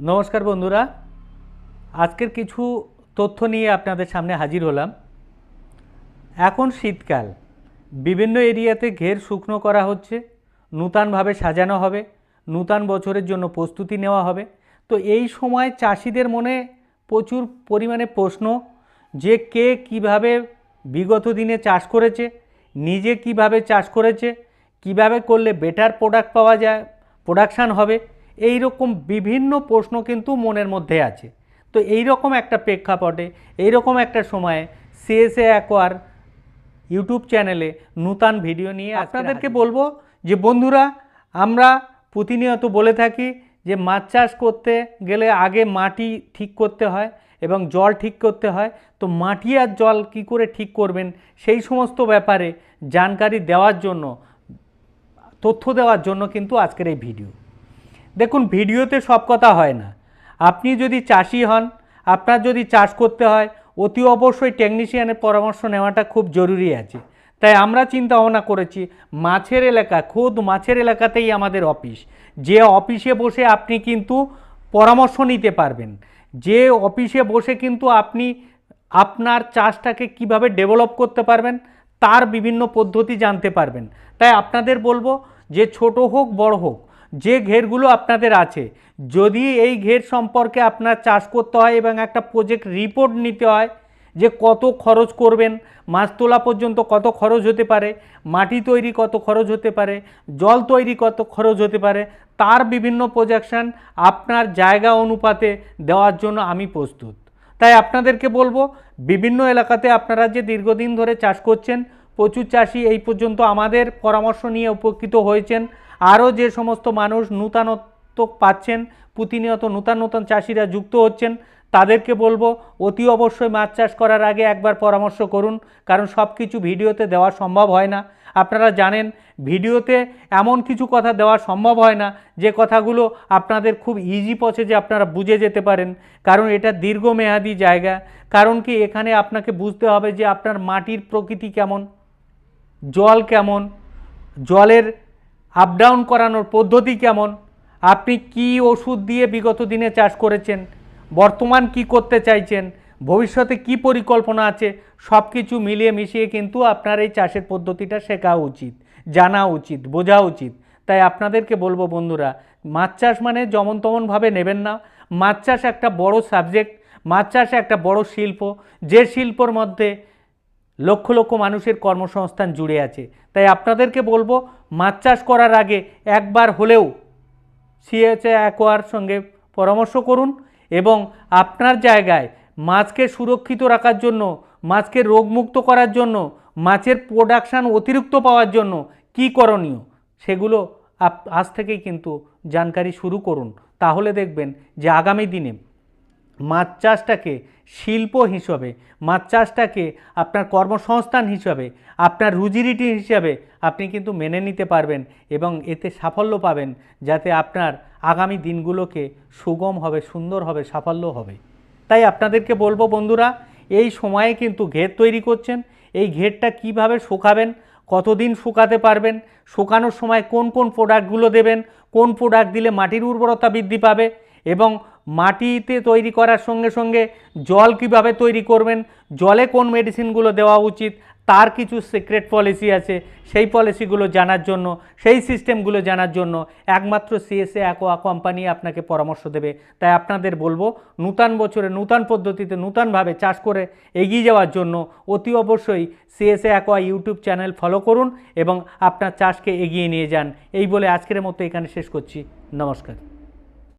নমস্কার বন্ধুরা। আজকের কিছু তথ্য নিয়ে আপনাদের সামনে হাজির হলাম। এখন শীতকাল। বিভিন্ন এরিয়াতে ঘের শুকনো করা হচ্ছে। নূতনভাবে সাজানো হবে। নূতন বছরের জন্য প্রস্তুতি নেওয়া হবে। তো এই সময় চাষিদের মনে প্রচুর পরিমাণে প্রশ্ন যে কে কীভাবে বিগত দিনে চাষ করেছে, নিজে কীভাবে চাষ করেছে, কীভাবে করলে বেটার প্রোডাক্ট পাওয়া যায় প্রোডাকশান হবে এই রকম বিভিন্ন প্রশ্ন কিন্তু মনের মধ্যে আছে। তো এই রকম একটা প্রেক্ষাপটে এই রকম একটা সময়ে সিএসএ অ্যাকোয়ার ইউটিউব চ্যানেলে নূতন ভিডিও নিয়ে আপনাদেরকে বলব যে বন্ধুরা আমরা প্রতিনিয়ত বলে থাকি যে মাছ চাষ করতে গেলে আগে মাটি ঠিক করতে হয় এবং জল ঠিক করতে হয়। তো মাটি আর জল কি করে ঠিক করবেন সেই সমস্ত ব্যাপারে জানকারি দেওয়ার জন্য তথ্য দেওয়ার জন্য কিন্তু আজকের এই ভিডিও দেখুন, ভিডিওতে সব কথা হয় না। আপনি যদি চাষি হন, আপনার যদি চাষ করতে হয়, অতি অবশ্যই টেকনিশিয়ানের পরামর্শ নেওয়াটা খুব জরুরি আছে। তাই আমরা চিন্তা ভাবনা করেছি, মাছের এলাকা, খোদ মাছের এলাকাতেই আমাদের অফিস। যে অফিসে বসে আপনি কিন্তু পরামর্শ নিতে পারবেন। যে অফিসে বসে কিন্তু আপনি আপনার চাষটাকে কীভাবে ডেভেলপ করতে পারবেন, তার বিভিন্ন পদ্ধতি জানতে পারবেন। তাই আপনাদের বলব, যে ছোট হোক, বড় হোক যে ঘেরগুলো আপনাদের আছে, যদি এই ঘের সম্পর্কে আপনার চাষ করতে হয় এবং একটা প্রজেক্ট রিপোর্ট নিতে হয় যে কত খরচ করবেন, মাছ তোলা পর্যন্ত কত খরচ হতে পারে, মাটি তৈরি কত খরচ হতে পারে, জল তৈরি কত খরচ হতে পারে, তার বিভিন্ন প্রজেকশান আপনার জায়গা অনুপাতে দেওয়ার জন্য আমি প্রস্তুত। তাই আপনাদেরকে বলব, বিভিন্ন এলাকাতে আপনারা যে দীর্ঘদিন ধরে চাষ করছেন, প্রচুর চাষি এই পর্যন্ত আমাদের পরামর্শ নিয়ে উপকৃত হয়েছেন। আরও যে সমস্ত মানুষ নূতনত্ব পাচ্ছেন, প্রতিনিয়ত নূতন নূতন চাষিরা যুক্ত হচ্ছেন, তাদেরকে বলব, অতি অবশ্যই মাছ চাষ করার আগে একবার পরামর্শ করুন, কারণ সব কিছু ভিডিওতে দেওয়া সম্ভব হয় না। আপনারা জানেন, ভিডিওতে এমন কিছু কথা দেওয়া সম্ভব হয় না, যে কথাগুলো আপনাদের খুব ইজি পথে আপনারা বুঝে যেতে পারেন, কারণ এটা দীর্ঘমেয়াদী জায়গা। কারণ কি, এখানে আপনাকে বুঝতে হবে যে আপনার মাটির প্রকৃতি কেমন, জল কেমন, জলের আপ ডাউন করানোর পদ্ধতি কেমন? আপনি কি ওষুধ দিয়ে বিগত দিনে চাষ করেছেন? বর্তমান কি করতে চাইছেন? ভবিষ্যতে কি পরিকল্পনা আছে? সব কিছু মিলিয়ে মিশিয়ে কিন্তু আপনার এই চাষের পদ্ধতিটা শেখা উচিত, জানা উচিত, বোঝা উচিত। তাই আপনাদেরকে বলব বন্ধুরা, মাছ চাষ মানে যেমন তেমনভাবে নেবেন না। মাছ চাষ একটা বড় সাবজেক্ট মাছ চাষ একটা বড় শিল্প, যে শিল্পর মধ্যে লক্ষ লক্ষ মানুষের কর্মসংস্থান জুড়ে আছে। তাই আপনাদেরকে বলব মাছ চাষ করার আগে একবার হলেও সিএচএ অ্যাকোয়ার সঙ্গে পরামর্শ করুন এবং আপনার জায়গায় মাছকে সুরক্ষিত রাখার জন্য, মাছকে রোগমুক্ত করার জন্য, মাছের প্রোডাকশান অতিরিক্ত পাওয়ার জন্য কি করণীয় সেগুলো আজ থেকেই কিন্তু জানকারি শুরু করুন। তাহলে দেখবেন যে আগামী দিনে মাছ চাষটাকে শিল্প হিসাবে, মাছ চাষটাকে আপনার কর্মসংস্থান হিসাবে, আপনার রুজিরিটি হিসাবে আপনি কিন্তু মেনে নিতে পারবেন এবং এতে সাফল্য পাবেন যাতে আপনার আগামী দিনগুলোকে সুগম হবে, সুন্দর হবে, সাফল্য হবে। তাই আপনাদেরকে বলব বন্ধুরা, এই সময়ে কিন্তু ঘের তৈরি করছেন। এই ঘেরটা কীভাবে শুকাবেন, কতদিন শুকাতে পারবেন, শুকানোর সময় কোন কোন প্রোডাক্টগুলো দেবেন, কোন প্রোডাক্ট দিলে মাটির উর্বরতা বৃদ্ধি পাবে এবং মাটিতে তৈরি করার সঙ্গে সঙ্গে জল কীভাবে তৈরি করবেন, জলে কোন মেডিসিনগুলো দেওয়া উচিত, তার কিছু সিক্রেট পলিসি আছে, সেই পলিসিগুলো জানার জন্য, সেই সিস্টেমগুলো জানার জন্য একমাত্র সিএসএ অ্যাকোয়া কোম্পানি আপনাকে পরামর্শ দেবে। তাই আপনাদের বলব, নূতন বছরে, নূতন পদ্ধতিতে, নূতনভাবে চাষ করে এগিয়ে যাওয়ার জন্য অতি অবশ্যই CSA aqua YouTube channel follow করুন এবং আপনার চাষকে এগিয়ে নিয়ে যান। এই বলে আজকের মতো এখানে শেষ করছি। নমস্কার।